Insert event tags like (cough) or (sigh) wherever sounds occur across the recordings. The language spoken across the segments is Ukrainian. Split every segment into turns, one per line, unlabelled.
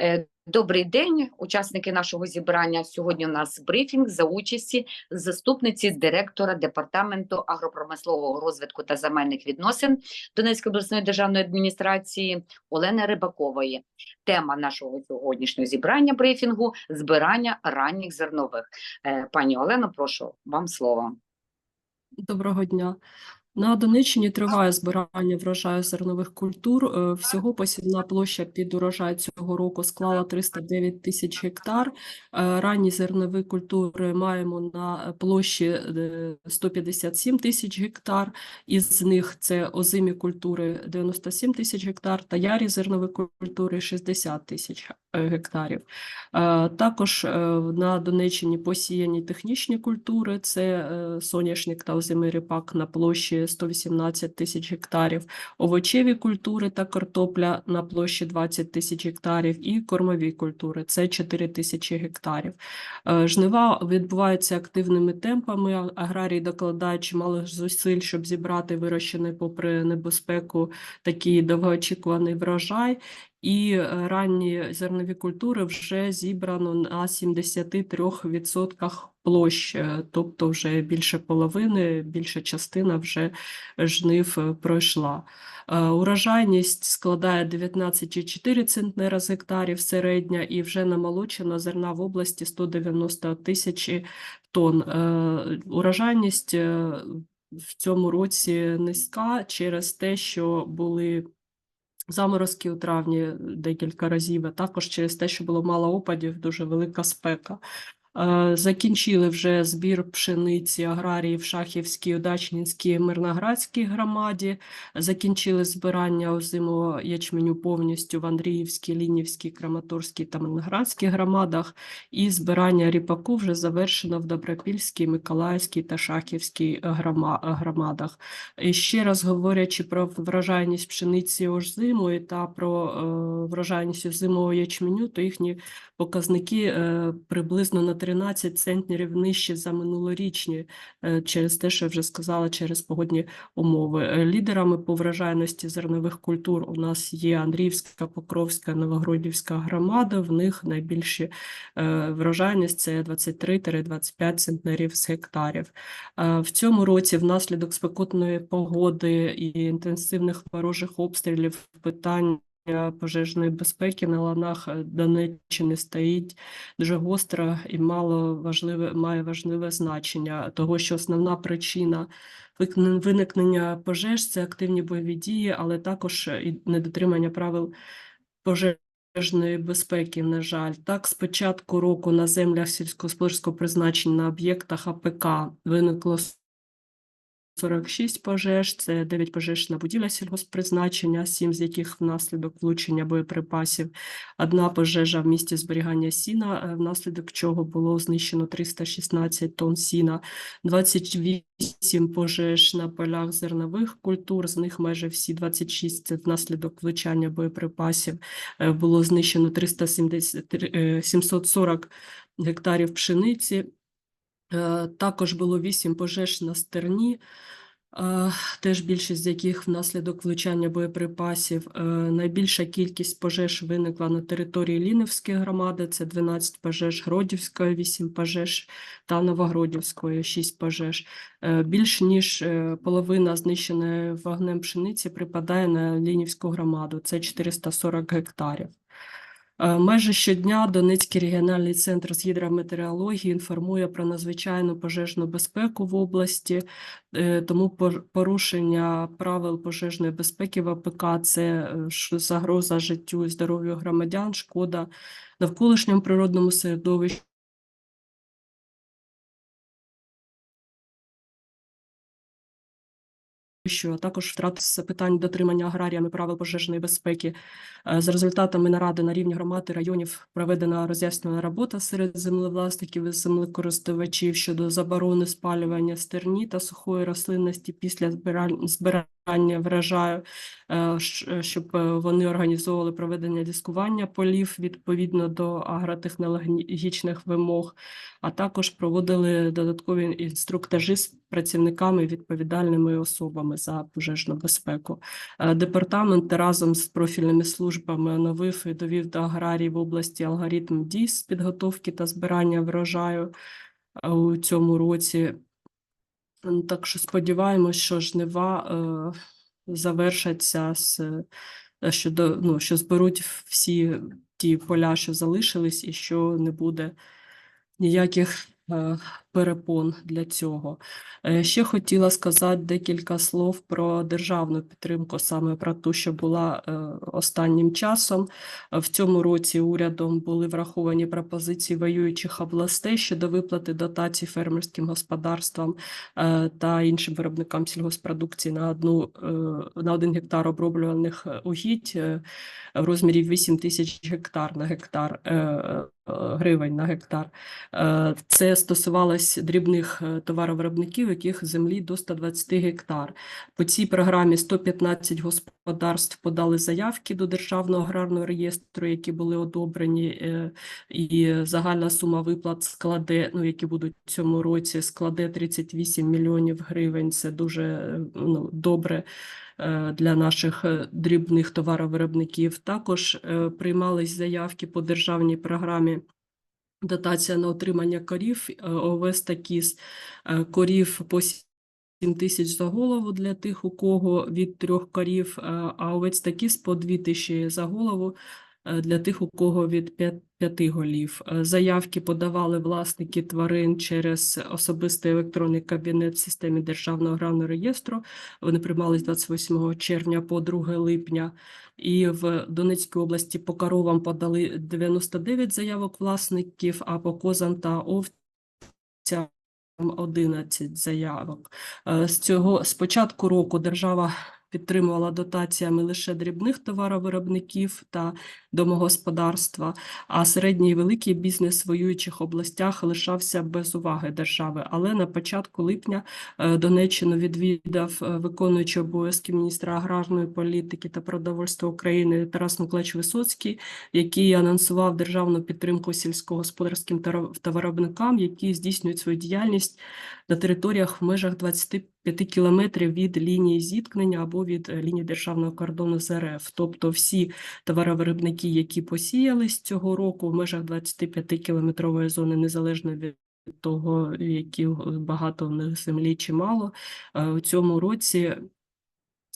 Е, Добрий день, учасники нашого зібрання. Сьогодні у нас брифінг за участі заступниці директора департаменту агропромислового розвитку та земельних відносин Донецької обласної державної адміністрації Олени Рибакової. Тема нашого сьогоднішнього зібрання брифінгу збирання ранніх зернових. Е, Пані Олено, прошу вам слово.
Доброго дня. На Донеччині триває збирання врожаю зернових культур. Е, Всього посівна площа під урожай цього року склала 309 тисяч гектар. Е, Ранні зернові культури маємо на площі е, 157 тисяч гектар. Із них це озимі культури 97 тисяч гектар та ярі зернові культури 60 тисяч е, гектарів. Е, Також е, на Донеччині посіяні технічні культури, це е, соняшник та озимий ріпак на площі 118 тисяч гектарів, овочеві культури та картопля на площі 20 тисяч гектарів і кормові культури, це 4 тисячі гектарів. Е, Жнива відбуваються активними темпами, аграрії докладають чимало зусиль, щоб зібрати вирощений попри небезпеку такий довгоочікуваний врожай. І е, ранні зернові культури вже зібрано на 73% площ, тобто вже більше половини, більша частина вже жнив е, пройшла. Е, Урожайність складає 19,4 центнера з гектарів середня, і вже намолочено зерна в області 190 тисячі тонн. Е, Урожайність в цьому році низька через те, що були заморозки у травні декілька разів, а також через те, що було мало опадів, дуже велика спека. Закінчили вже збір пшениці аграрії в Шахівській, Удачнінській, Мирноградській громаді. Закінчили збирання озимого ячменю повністю в Андріївській, Лінівській, Краматорській та Мирноградській громадах. І збирання ріпаку вже завершено в Добропільській, Миколаївській та Шахівській громадах. І ще раз говорячи про врожайність пшениці озимої та про е, врожайність озимого ячменю, то їхні показники е, приблизно на 13 центнерів нижче за минулорічні, е, через те, що я вже сказала, через погодні умови. Е, Лідерами по врожайності зернових культур у нас є Андріївська, Покровська, Новогродівська громада. В них найбільші е, врожайність це 23-25 центнерів з гектарів. В цьому році внаслідок спекотної погоди і інтенсивних ворожих обстрілів питання пожежної безпеки на ланах е, Донеччини стоїть дуже гостро і мало важливе, має важливе значення, того що основна причина виникнення пожеж це активні бойові дії, але також е, і недотримання правил пожежної безпеки, на жаль. Так, з початку року на землях сільськогосподарського призначення на об'єктах АПК виникло 46 пожеж, це 9 пожеж на будівлях сільгосппризначення, 7 з яких внаслідок влучення боєприпасів, одна пожежа в місті зберігання сіна, е, внаслідок чого було знищено 316 тонн сіна, 28 пожеж на полях зернових культур, з них майже всі 26 – це внаслідок влучання боєприпасів, Е, було знищено 370, е, 740 гектарів пшениці, Е, Також було вісім пожеж на стерні, е, теж більшість з яких внаслідок влучання боєприпасів. Е, Найбільша кількість пожеж виникла на території Лінівської громади, це 12 пожеж Гродівської, 8 пожеж та Новогродівської, 6 пожеж. Е, Більш ніж е, половина знищеної вогнем пшениці припадає на Лінівську громаду, це 440 гектарів. Е, Майже щодня Донецький регіональний центр з гідрометеорології інформує про надзвичайну пожежну безпеку в області, е, тому порушення правил пожежної безпеки в АПК – це е, загроза життю і здоров'ю громадян, шкода. Навколишньому природному середовищу, а також втрат питань дотримання аграріями правил пожежної безпеки. Е, За результатами наради на рівні громади районів проведена роз'яснена робота серед землевласників і землекористувачів щодо заборони спалювання стерні та сухої рослинності після збирання збирання врожаю, е, щоб е, вони організовували проведення дискування полів відповідно до агротехнологічних вимог, а також проводили додаткові інструктажі з працівниками відповідальними особами за пожежну безпеку. Е, Департамент разом з профільними службами оновив і довів до аграрії в області алгоритм дій з підготовки та збирання врожаю е, у цьому році. М, Так що сподіваємось, що жнива е, завершаться з е, що, ну, що зберуть всі ті поля, що залишились, і що не буде ніяких е, перепон для цього. Е, Ще хотіла сказати декілька слов про державну підтримку, саме про ту, що була е, останнім часом. В цьому році урядом були враховані пропозиції воюючих областей щодо виплати дотацій фермерським господарствам е, та іншим виробникам сільгоспродукції на одну на один гектар оброблюваних угідь в розмірі 8 тисяч гектар на гектар гривень на гектар. Це стосувалось дрібних е, товаровиробників, яких землі до 120 гектар. По цій програмі 115 господарств подали заявки до Державного аграрного реєстру, які були одобрені, е, і загальна сума виплат складе, ну, які будуть в цьому році, складе 38 мільйонів гривень. Це дуже е, ну, добре для наших дрібних товаровиробників. Також приймались заявки по державній програмі дотація на отримання корів, е, овес та кіз, е, корів по 7 тисяч за голову для тих, у кого від трьох корів, е, а овець та кіз по 2 тисячі за голову для тих, у кого від п'ят- п'яти голів. Е, Заявки подавали власники тварин через особистий електронний кабінет в системі Державного аграрного реєстру. Вони приймались 28 червня по 2 липня. І в Донецькій області по коровам подали 99 заявок власників, а по козам та овцям 11 заявок. Е, З цього з початку року держава підтримувала дотаціями лише дрібних товаровиробників та домогосподарства, а середній і великий бізнес в воюючих областях лишався без уваги держави. Але на початку липня е, Донеччину відвідав е, виконуючий обов'язки міністра аграрної політики та продовольства України Тарас Миколаївич Висоцький, який анонсував державну підтримку сільськогосподарським товар- товаровиробникам, які здійснюють свою діяльність на територіях в межах 25 кілометрів від лінії зіткнення або від е, лінії державного кордону з РФ. Тобто всі товаровиробники, які посіялись цього року в межах 25 кілометрової зони, незалежно від того, які багато в них землі чи мало, е, у цьому році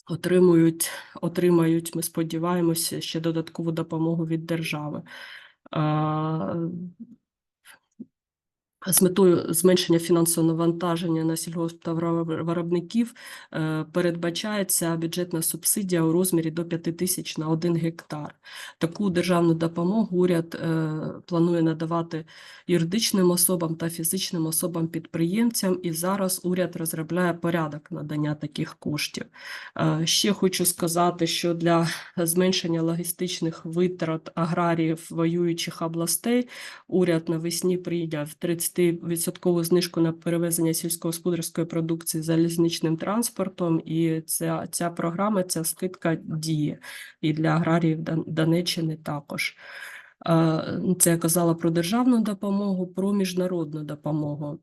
отримують, отримають, ми сподіваємося, ще додаткову допомогу від держави. З метою зменшення фінансового навантаження на сільгосптоваровиробників е, передбачається бюджетна субсидія у розмірі до 5 тисяч на 1 гектар. Таку державну допомогу уряд е, планує надавати юридичним особам та фізичним особам-підприємцям, і зараз уряд розробляє порядок надання таких коштів. Е, Ще хочу сказати, що для зменшення логістичних витрат аграріїв воюючих областей уряд навесні прийняв 30% знижку на перевезення сільськогосподарської продукції залізничним транспортом, і ця, ця програма, ця скидка діє і для аграріїв Донеччини також. Це я казала про державну допомогу, про міжнародну допомогу.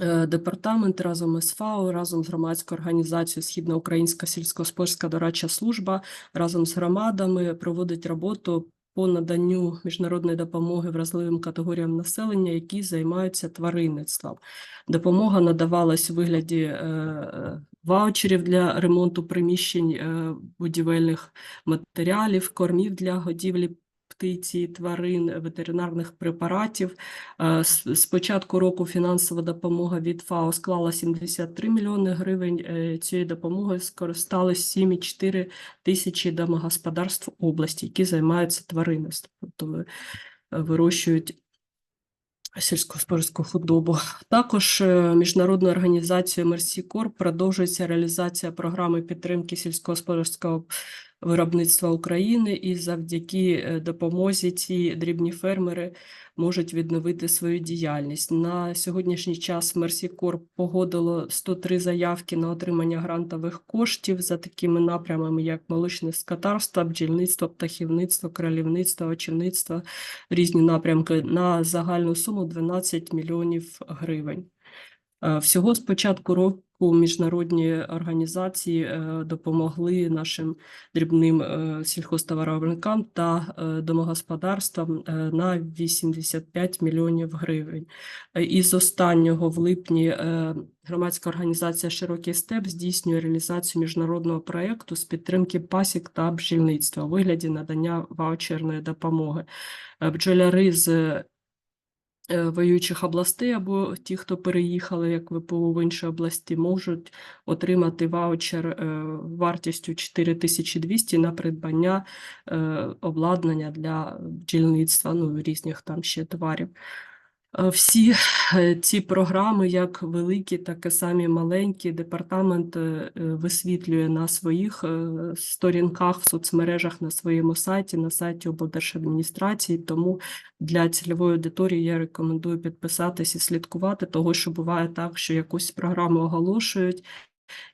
Е, Департамент разом із ФАО, разом з громадською організацією Східноукраїнська сільськогосподарська дорадча служба, разом з громадами проводить роботу по наданню міжнародної допомоги вразливим категоріям населення, які займаються тваринництвом. Допомога надавалась у вигляді е, е, ваучерів для ремонту приміщень е, будівельних матеріалів, кормів для годівлі птиці, тварин, ветеринарних препаратів. Е, З початку року фінансова допомога від ФАО склала 73 мільйони гривень. Е, Цією допомогою скористались 7,4 тисячі домогосподарств області, які займаються тваринництвом, тобто ви- вирощують сільськогосподарську худобу. Також е, міжнародною організацією Мерсі продовжується реалізація програми підтримки сільськогосподарського виробництва України, і завдяки е, допомозі ці дрібні фермери можуть відновити свою діяльність. На сьогоднішній час Мерсікор погодило 103 заявки на отримання грантових коштів за такими напрямами, як молочне скотарство, бджільництво, птахівництво, кролівництво, очівництво, різні напрямки на загальну суму 12 мільйонів гривень. Е, Всього з початку року міжнародні організації е, допомогли нашим дрібним е, сільхозтоваровиробникам та е, домогосподарствам на 85 мільйонів гривень. Е, Із останнього в липні громадська організація Широкий степ здійснює реалізацію міжнародного проєкту з підтримки пасік та бджільництва у вигляді надання ваучерної допомоги. Бджоляри з воюючих областей або ті, хто переїхали як ВПО в інші області, можуть отримати ваучер е, вартістю 4200 на придбання е, обладнання для бджільництва, ну, різних там ще товарів. Е, Всі е, ці програми, як великі, так і самі маленькі, департамент е, висвітлює на своїх сторінках в соцмережах, на своєму сайті, на сайті облдержадміністрації. Тому для цільової аудиторії я рекомендую підписатись і слідкувати, того що буває так, що якусь програму оголошують,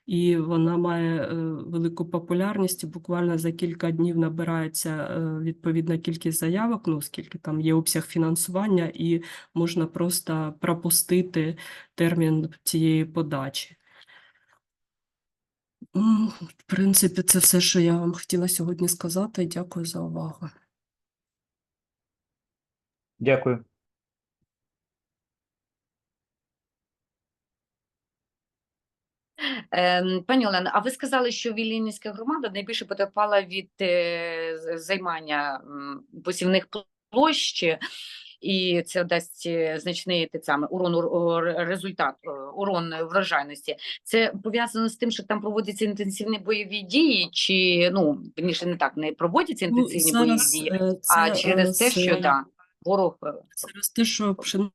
і вона має е, велику популярність, і буквально за кілька днів набирається е, відповідна кількість заявок, ну, оскільки там є обсяг фінансування, і можна просто пропустити термін цієї подачі. В принципі, це все, що я вам хотіла сьогодні сказати. Дякую за увагу.
Дякую.
Пані Олено, а ви сказали, що Вілінівська громада найбільше потерпала від е, займання посівних площ, і це дасть е, значний те саме урон ур- ур- результат, е, урон врожайності. Це пов'язано з тим, що там проводяться інтенсивні бойові дії, чи ну вірніше не так, не проводяться
Ну,
інтенсивні бойові дії, а
це,
через те,
е,
що
це-
да, ворог
Через те, що пшениця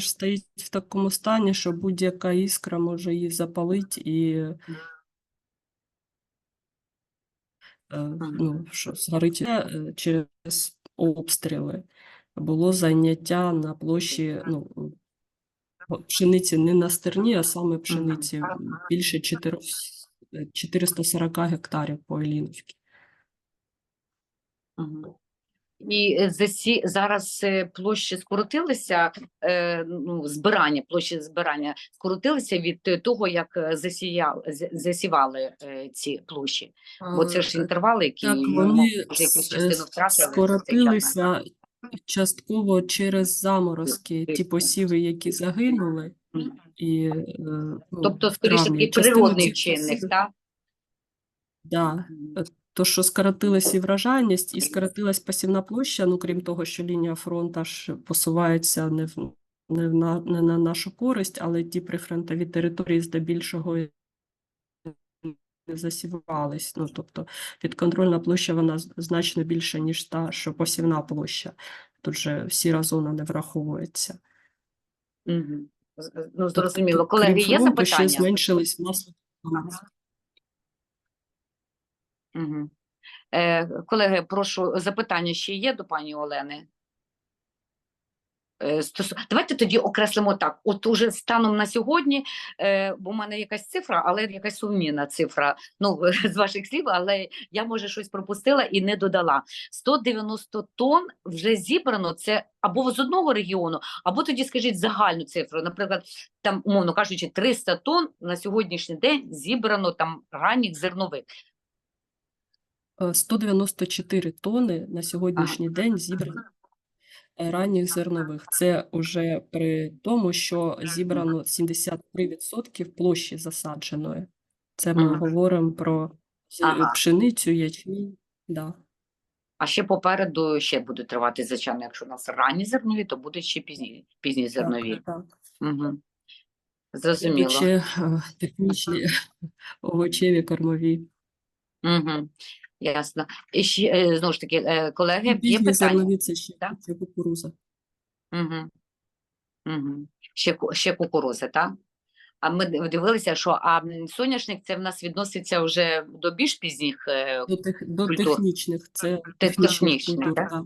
ж стоїть в такому стані, що будь-яка іскра може її запалити і е, ну, що згорить Е, через обстріли. Було заняття на площі ну, пшениці не на стерні, а саме пшениці більше 4, 440 гектарів по Еліновській.
І е, засі зараз е, площі скоротилися, е, ну, збирання, площі збирання скоротилися від того, як е, засівали ці площі. Бо це ж інтервали, які
Так, вони
якусь частину втратили.
скоротилися частково через заморозки, ті посіви, які загинули, і ну,
Тобто, скоріше такий природний
посівів-
так?
Да. То, що скоротилась і врожайність, і скоротилась посівна площа, ну крім того, що лінія фронту ж посувається не в не, в на, не на нашу користь, але ті прифронтові території здебільшого не засівались. Ну, тобто підконтрольна площа вона значно більша, ніж та, що посівна площа. Тут же сіра зона не враховується.
З- Ну,
Тобто,
зрозуміло. Колеги, є
фронту, ще
запитання?
зменшились маси.
Мгм. Е, колеги, прошу, запитання ще є до пані Олени? Е, Давайте тоді окреслимо так. От уже станом на сьогодні, е, бо в мене якась цифра, але якась сумнівна цифра. Ну, (laughs) з ваших слів, але я може щось пропустила і не додала. 190 тонн вже зібрано. Це або з одного регіону, або тоді скажіть загальну цифру. Наприклад, там, умовно кажучи, 300 тонн на сьогоднішній день зібрано там ранніх зернових.
Е, 194 тони на сьогоднішній день зібрано е, ранніх зернових. Це вже при тому, що зібрано 73% площі засадженої. Це ми
Мгм.
говоримо про
Ага.
пшеницю, ячмінь. Да.
А ще попереду ще буде тривати, звичайно, якщо у нас ранні зернові, то будуть ще пізні, пізні зернові.
Так, так.
Угу. Зрозуміло.
Ще е, технічні (laughs) овочеві кормові.
Угу. Ясно. І ще, е, знову ж таки, е, колеги, є
Пізні
питання?
це ще
Так.
це кукуруза.
Угу. Угу. Ще, ще кукурузи, так? А ми дивилися, що а соняшник це в нас відноситься вже до більш пізніх. е,
До, тех, до технічних, це технічних культур.
так?
так.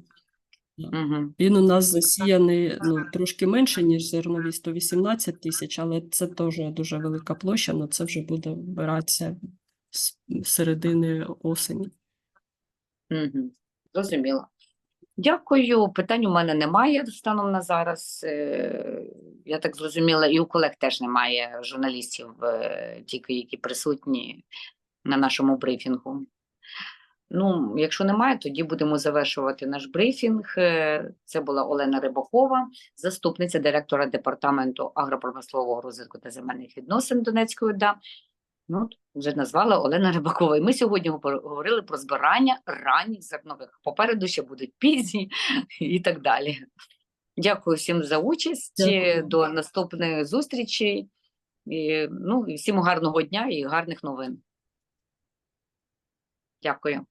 Угу.
Він у нас засіяний ну, трошки менше, ніж зернові 118 тисяч, але це теж дуже велика площа, але це вже буде вбиратися середини осені.
Зрозуміло. Дякую. Питань у мене немає станом на зараз. Е, Я так зрозуміла, і у колег теж немає журналістів, е, тільки які присутні на нашому брифінгу. Ну, якщо немає, тоді будемо завершувати наш брифінг. Е, Це була Олена Рибакова, заступниця директора департаменту агропромислового розвитку та земельних відносин Донецької ОДА. Ну, вже назвала Олена Рибакова. І ми сьогодні говор- говорили про збирання ранніх зернових. Попереду ще будуть пізні (laughs) і так далі. Дякую всім за участь.
Дякую.
До наступної зустрічі. І, ну, і всім гарного дня і гарних новин. Дякую.